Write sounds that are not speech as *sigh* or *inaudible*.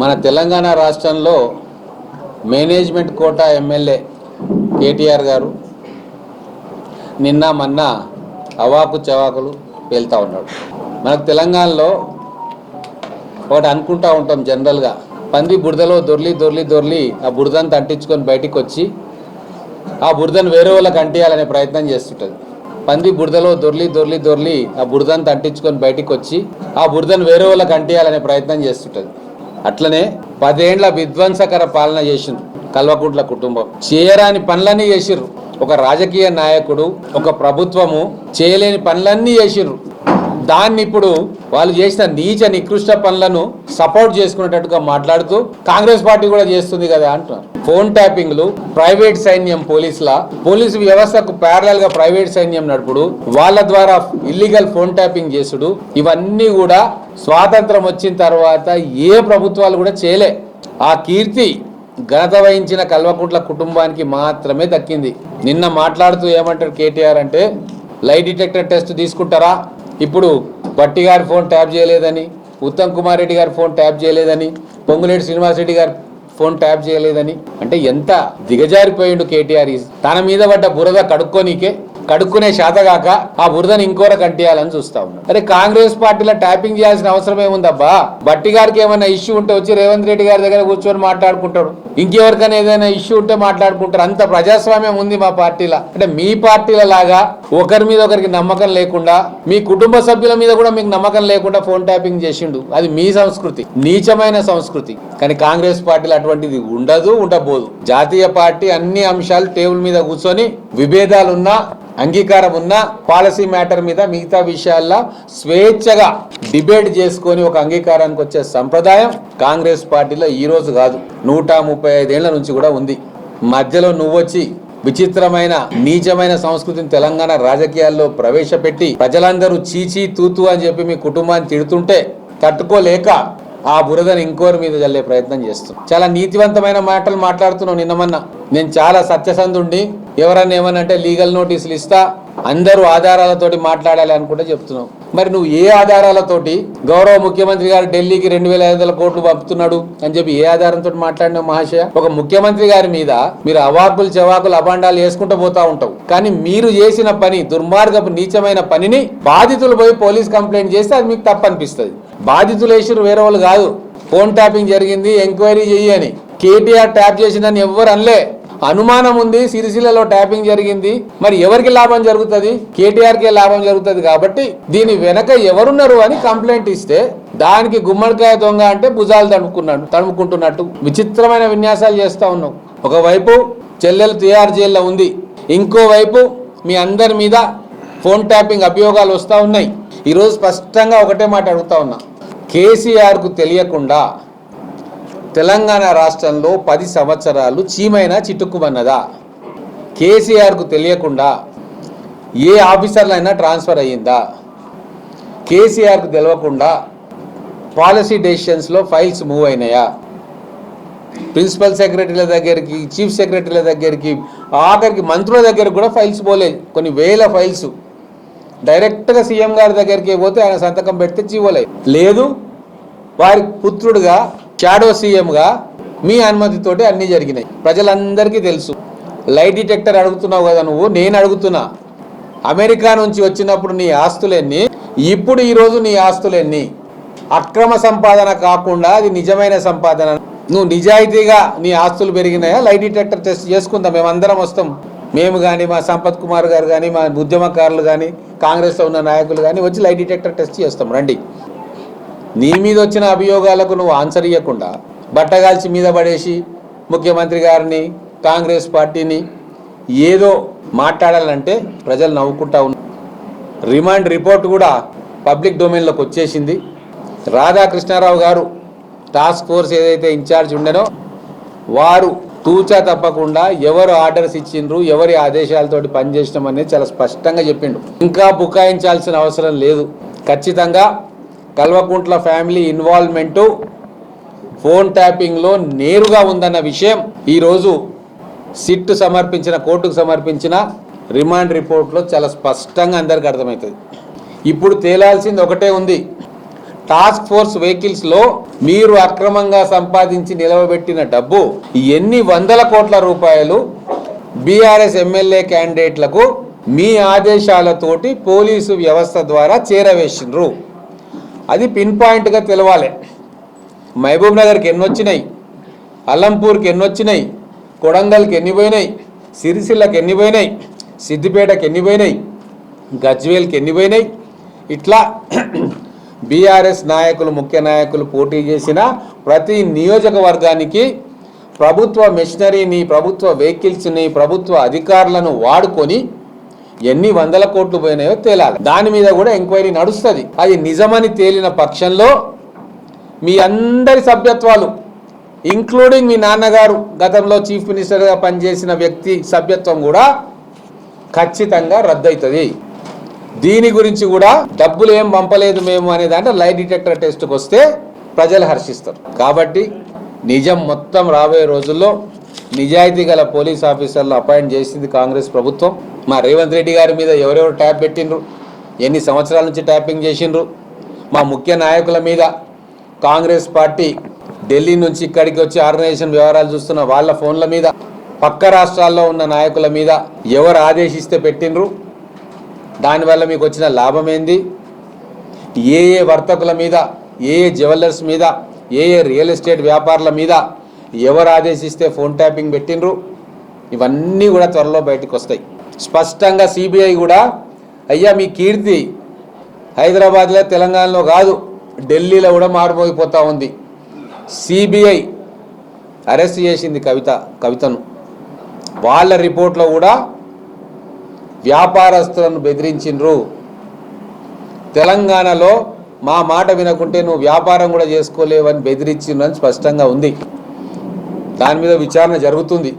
మన తెలంగాణ రాష్ట్రంలో management quota MLA KTR గారు నిన్న మొన్న అవాకు చవాకులు వెళ్తూ ఉన్నాడు. మనకు తెలంగాణలో ఒకటి అనుకుంటా ఉంటాం జనరల్గా. పంది బురదలో దొర్లి దొర్లి దొర్లి ఆ బురదను తట్టించుకొని బయటికి వచ్చి ఆ బురదను వేరే వాళ్ళకి అంటియాలనే ప్రయత్నం చేస్తుంటుంది. పంది బురదలో దొర్లి దొర్లి దొర్లి ఆ బురదను తట్టించుకొని బయటికి వచ్చి ఆ బురదను వేరే వాళ్ళకి అంటియాలనే ప్రయత్నం చేస్తుంటుంది. అట్లనే పదేండ్ల విధ్వంసకర పాలన చేసిండ్రు కల్వకుంట్ల కుటుంబం. చేయరాని పనులన్నీ చేసిర్రు ఒక రాజకీయ నాయకుడు ఒక ప్రభుత్వము చేయలేని పనులన్నీ చేసిర్రు దాన్ని ఇప్పుడు వాళ్ళు చేసిన నీచ నికృష్ట పనులను సపోర్ట్ చేసుకునేటట్టుగా మాట్లాడుతూ కాంగ్రెస్ పార్టీ కూడా చేస్తుంది కదా అంటున్నారు. ఫోన్ ట్యాపింగ్లు ప్రైవేట్ సైన్యం పోలీసుల పోలీసు వ్యవస్థకు ప్యారలల్గా ప్రైవేట్ సైన్యం నడుపుడు వాళ్ళ ద్వారా ఇల్లీగల్ ఫోన్ ట్యాపింగ్ చేసుడు ఇవన్నీ కూడా స్వాతంత్రం వచ్చిన తర్వాత ఏ ప్రభుత్వాలు కూడా చేయలే. ఆ కీర్తి ఘనత వహించిన కల్వకుంట్ల కుటుంబానికి మాత్రమే దక్కింది. నిన్న మాట్లాడుతూ ఏమంటారు కేటీఆర్ అంటే లై డిటెక్టర్ టెస్ట్ తీసుకుంటారా? ఇప్పుడు భట్టి గారి ఫోన్ ట్యాప్ చేయలేదని ఉత్తమ్ కుమార్ రెడ్డి గారి ఫోన్ ట్యాప్ చేయలేదని పొంగులేటి శ్రీనివాసరెడ్డి గారి ఫోన్ ట్యాప్ చేయలేదని అంటే ఎంత దిగజారిపోయిండు కేటీఆర్ తన మీద పడ్డ బురద కడుక్కోనీకే కడుక్కునే శాతగాక ఆ బురదను ఇంకోర కంటియాలని చూస్తా ఉన్నాం. అరే కాంగ్రెస్ పార్టీలో ట్యాపింగ్ చేయాల్సిన అవసరం ఏముందబ్బా బట్టి గారికి ఏమైనా ఇష్యూ ఉంటే వచ్చి రేవంత్ రెడ్డి గారి దగ్గర కూర్చొని మాట్లాడుకుంటాడు ఇంకెవరికైనా ఏదైనా ఇష్యూ ఉంటే మాట్లాడుకుంటారు. అంత ప్రజాస్వామ్యం ఉంది మా పార్టీలో. అంటే మీ పార్టీల లాగా ఒకరి మీద ఒకరికి నమ్మకం లేకుండా మీ కుటుంబ సభ్యుల మీద కూడా మీకు నమ్మకం లేకుండా ఫోన్ ట్యాపింగ్ చేసిండు. అది మీ సంస్కృతి నీచమైన సంస్కృతి. కానీ కాంగ్రెస్ పార్టీలో అటువంటిది ఉండదు ఉండబోదు. జాతీయ పార్టీ అన్ని అంశాలు టేబుల్ మీద కూర్చొని విభేదాలున్నా అంగీకారం ఉన్న పాలసీ మ్యాటర్ మీద మిగతా విషయాల్లో స్వేచ్ఛగా డిబేట్ చేసుకొని ఒక అంగీకారానికి వచ్చే సంప్రదాయం కాంగ్రెస్ పార్టీలో ఈరోజు కాదు. నూట ముప్పై ఐదేళ్ళ నుంచి కూడా ఉంది. మధ్యలో నువ్వొచ్చి విచిత్రమైన నీచమైన సంస్కృతిని తెలంగాణ రాజకీయాల్లో ప్రవేశపెట్టి ప్రజలందరూ చీచీ తూతు అని చెప్పి మీ కుటుంబాన్ని తిడుతుంటే తట్టుకోలేక ఆ బురదను ఇంకోరి మీద చల్లే ప్రయత్నం చేస్తున్నాం చాలా నీతివంతమైన మాటలు మాట్లాడుతున్నావు నిన్నమన్నా. నేను చాలా సత్యసంధుండి ఎవరన్నా ఏమన్నా అంటే లీగల్ నోటీసులు ఇస్తా అందరూ ఆధారాలతోటి మాట్లాడాలి అనుకుంటే చెప్తున్నావు. మరి నువ్వు ఏ ఆధారాలతోటి గౌరవ ముఖ్యమంత్రి గారు ఢిల్లీకి రెండు వేల ఐదు వందల కోట్లు పంపుతున్నాడు అని చెప్పి ఏ ఆధారంతో మాట్లాడినావు మహాశయ? ఒక ముఖ్యమంత్రి గారి మీద మీరు అవాకులు చెవాకులు అభాండాలు వేసుకుంటూ పోతా ఉంటావు. కానీ మీరు చేసిన పని దుర్మార్గపు నీచమైన పనిని బాధితులు పోయి పోలీస్ కంప్లైంట్ చేస్తే అది మీకు తప్పనిపిస్తుంది. బాధితులు వేసిరు వేరే వాళ్ళు కాదు. ఫోన్ ట్యాపింగ్ జరిగింది ఎంక్వైరీ చెయ్యి అని. కేటీఆర్ ట్యాప్ చేసిందని ఎవ్వరు అనలే. అనుమానం ఉంది సిరిసిల్లలో ట్యాపింగ్ జరిగింది. మరి ఎవరికి లాభం జరుగుతుంది? కేటీఆర్ కే లాభం జరుగుతుంది కాబట్టి దీని వెనక ఎవరున్నారు అని కంప్లైంట్ ఇస్తే దానికి గుమ్మడికాయ దొంగ అంటే భుజాలు తడుముకున్నాడు తడుముకుంటున్నట్టు విచిత్రమైన విన్యాసాలు చేస్తా ఉన్నావు ఒకవైపు చెల్లెలు తిహార్ జైల్లో ఉంది ఇంకోవైపు మీ అందరి మీద ఫోన్ ట్యాపింగ్ అభియోగాలు వస్తూ ఉన్నాయి. ఈరోజు స్పష్టంగా ఒకటే మాట అడుగుతా ఉన్నా. కేసీఆర్కు తెలియకుండా తెలంగాణ రాష్ట్రంలో పది సంవత్సరాలు చీమైనా చిట్టుకుమన్నదా కేసీఆర్కు తెలియకుండా ఏ ఆఫీసర్లైనా ట్రాన్స్ఫర్ అయ్యిందా? కేసీఆర్కు తెలియకుండా పాలసీ డెసిషన్స్లో ఫైల్స్ మూవ్ అయినాయా? ప్రిన్సిపల్ సెక్రటరీల దగ్గరికి చీఫ్ సెక్రటరీల దగ్గరికి ఆఖరికి మంత్రుల దగ్గరికి కూడా ఫైల్స్ పోలేదు కొన్ని వేల ఫైల్స్. డైరెక్ట్గా సీఎం గారి దగ్గరికి పోతే ఆయన సంతకం పెడితే జీవోలేదు లేదు వారి పుత్రుడుగా షాడో సీఎంగా మీ అనుమతితోటి అన్నీ జరిగినాయి. ప్రజలందరికీ తెలుసు. లైట్ డిటెక్టర్ అడుగుతున్నావు కదా నువ్వు నేను అడుగుతున్నా. అమెరికా నుంచి వచ్చినప్పుడు నీ ఆస్తులెన్ని ఇప్పుడు ఈరోజు నీ ఆస్తులెన్ని అక్రమ సంపాదన కాకుండా అది నిజమైన సంపాదన. నువ్వు నిజాయితీగా నీ ఆస్తులు పెరిగినాయా? లైట్ డిటెక్టర్ టెస్ట్ చేసుకుందాం. మేమందరం వస్తాం. మేము కానీ మా సంపత్ కుమార్ గారు కానీ మా ఉద్యమకారులు కానీ కాంగ్రెస్లో ఉన్న నాయకులు కానీ వచ్చి లైట్ డిటెక్టర్ టెస్ట్ చేస్తాం. రండి. నీ మీద వచ్చిన అభియోగాలకు నువ్వు ఆన్సర్ ఇవ్వకుండా బట్టగాల్చి మీద పడేసి ముఖ్యమంత్రి గారిని కాంగ్రెస్ పార్టీని ఏదో మాట్లాడాలంటే ప్రజలు నవ్వుకుంటా ఉన్నారు. రిమాండ్ రిపోర్ట్ కూడా పబ్లిక్ డొమైన్లోకి వచ్చేసింది. రాధాకృష్ణారావు గారు టాస్క్ ఫోర్స్ ఏదైతే ఇన్ఛార్జ్ ఉండేనో వారు తూచా తప్పకుండా ఎవరు ఆర్డర్స్ ఇచ్చిండ్రు ఎవరి ఆదేశాలతోటి పనిచేసినాం అనేది చాలా స్పష్టంగా చెప్పిండు. ఇంకా బుకాయించాల్సిన అవసరం లేదు. ఖచ్చితంగా కల్వకుంట్ల ఫ్యామిలీ ఇన్వాల్వ్మెంటు ఫోన్ ట్యాపింగ్లో నేరుగా ఉందన్న విషయం ఈరోజు సిట్ సమర్పించిన కోర్టుకు సమర్పించిన రిమాండ్ రిపోర్ట్లో చాలా స్పష్టంగా అందరికీ అర్థమవుతుంది. ఇప్పుడు తేలాల్సింది ఒకటే ఉంది. టాస్క్ ఫోర్స్ వెహికల్స్లో మీరు అక్రమంగా సంపాదించి నిలవబెట్టిన డబ్బు ఎన్ని వందల కోట్ల రూపాయలు బీఆర్ఎస్ ఎమ్మెల్యే క్యాండిడేట్లకు మీ ఆదేశాలతోటి పోలీసు వ్యవస్థ ద్వారా చేరవేసిండ్రు. అది పిన్ పాయింట్గా తెలవాలి. మహబూబ్ నగర్కి ఎన్ని వచ్చినాయి? అల్లంపూర్కి ఎన్ని వచ్చినాయి? కొడంగల్కి ఎన్ని పోయినాయి? సిరిసిల్లకి ఎన్ని పోయినాయి? సిద్దిపేటకి ఎన్ని పోయినాయి? గజ్వేల్కి ఎన్ని పోయినాయి? ఇట్లా *clears throat* బీఆర్ఎస్ నాయకులు ముఖ్య నాయకులు పోటీ చేసిన ప్రతి నియోజకవర్గానికి ప్రభుత్వ మెషినరీని ప్రభుత్వ వెహికల్స్ని ప్రభుత్వ అధికారులను వాడుకొని ఎన్ని వందల కోట్లు పోయినాయో తేలాలి. దాని మీద కూడా ఎంక్వైరీ నడుస్తుంది. అది నిజమని తేలిన పక్షంలో మీ అందరి సభ్యత్వాలు ఇంక్లూడింగ్ మీ నాన్నగారు గతంలో చీఫ్ మినిస్టర్గా పనిచేసిన వ్యక్తి సభ్యత్వం కూడా ఖచ్చితంగా రద్దవుతుంది దీని గురించి కూడా డబ్బులు ఏం పంపలేదు మేము అనే దాంట్లో లై డిటెక్టర్ టెస్ట్కి వస్తే ప్రజలు హర్షిస్తారు. కాబట్టి నిజం మొత్తం రాబోయే రోజుల్లో నిజాయితీ గల పోలీస్ ఆఫీసర్లు అపాయింట్ చేసింది కాంగ్రెస్ ప్రభుత్వం. మా రేవంత్ రెడ్డి గారి మీద ఎవరెవరు ట్యాప్ పెట్టిండ్రు? ఎన్ని సంవత్సరాల నుంచి ట్యాపింగ్ చేసిండ్రు? మా ముఖ్య నాయకుల మీద కాంగ్రెస్ పార్టీ ఢిల్లీ నుంచి ఇక్కడికి వచ్చి ఆర్గనైజేషన్ వ్యవహారాలు చూస్తున్న వాళ్ళ ఫోన్ల మీద పక్క రాష్ట్రాల్లో ఉన్న నాయకుల మీద ఎవరు ఆదేశిస్తే పెట్టిండ్రు? దానివల్ల మీకు వచ్చిన లాభం ఏంది? ఏ ఏ వర్తకుల మీద ఏ ఏ జ్యువెలర్స్ మీద ఏ ఏ రియల్ ఎస్టేట్ వ్యాపారుల మీద ఎవరు ఆదేశిస్తే ఫోన్ ట్యాపింగ్ పెట్టిండ్రు? ఇవన్నీ కూడా త్వరలో బయటకు వస్తాయి. స్పష్టంగా సిబిఐ కూడా అయ్యా మీ కీర్తి హైదరాబాద్లో తెలంగాణలో కాదు ఢిల్లీలో కూడా మారిపోయిపోతూ ఉంది. సిబిఐ అరెస్ట్ చేసింది కవిత కవితను. వాళ్ళ రిపోర్ట్లో కూడా వ్యాపారస్తులను బెదిరించిండ్రు. తెలంగాణలో మా మాట వినకుంటే నువ్వు వ్యాపారం కూడా చేసుకోలేవని బెదిరించిండ్రు అని స్పష్టంగా ఉంది. దాని మీద విచారణ జరుగుతుంది.